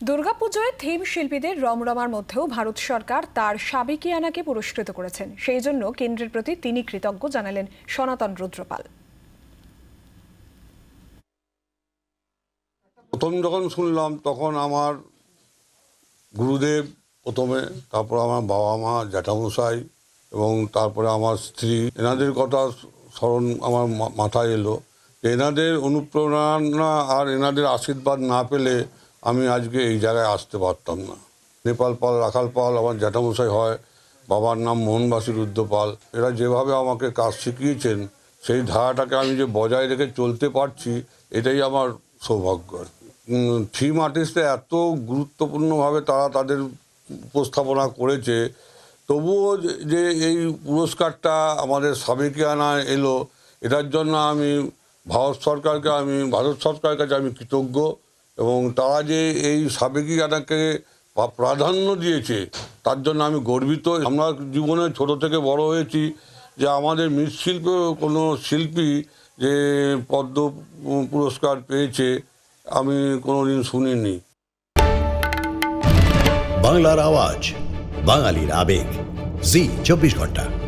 দুর্গাপুজোয় theme শিল্পীদের রমরমার মধ্যেও ভারত সরকার তার সাবেকিয়ানাকে পুরস্কৃত করেছেন। সেই জন্য কেন্দ্রের প্রতি তিনি কৃতজ্ঞ জানালেন সনাতন রুদ্রপাল। প্রথম যখন শুনলাম, তখন আমার গুরুদেব প্রথমে, তারপর আমার বাবা মা, জ্যাঠামশাই এবং তারপরে আমার স্ত্রী, এনাদের কথা স্মরণ আমার মাথায় এলো এনাদের অনুপ্রেরণা আর এনাদের আশীর্বাদ না পেলে আমি আজকে এই জায়গায় আসতে পারতাম না। নেপাল পাল, রাখাল পাল, আমার জ্যাঠামশাই হয়, বাবার নাম মোহনবাসী রুদ্রপাল। এরা যেভাবে আমাকে কাজ শিখিয়েছেন, সেই ধারাটাকে আমি যে বজায় রেখে চলতে পারছি, এটাই আমার সৌভাগ্য আর থিম আর্টিস্টে এত গুরুত্বপূর্ণভাবে তারা তাদের উপস্থাপনা করেছে, তবুও যে এই পুরস্কারটা আমাদের সাবেকিয়ানা এলো, এটার জন্য আমি ভারত সরকারকে, আমি, ভারত সরকারের কাছে আমি কৃতজ্ঞ। এবং তারা যে এই সাবেকিয়ানাকে পা- প্রাধান্য দিয়েছে, তার জন্য আমি গর্বিত। আমরা জীবনে ছোট থেকে বড় হয়েছি যে আমাদের মৃৎশিল্প কোনো শিল্পী যে পদ্ম পুরস্কার পেয়েছে, আমি কোনোদিন শুনিনি। বাংলার আওয়াজ, বাঙালির আবেগ। জি, চব্বিশ ঘণ্টা।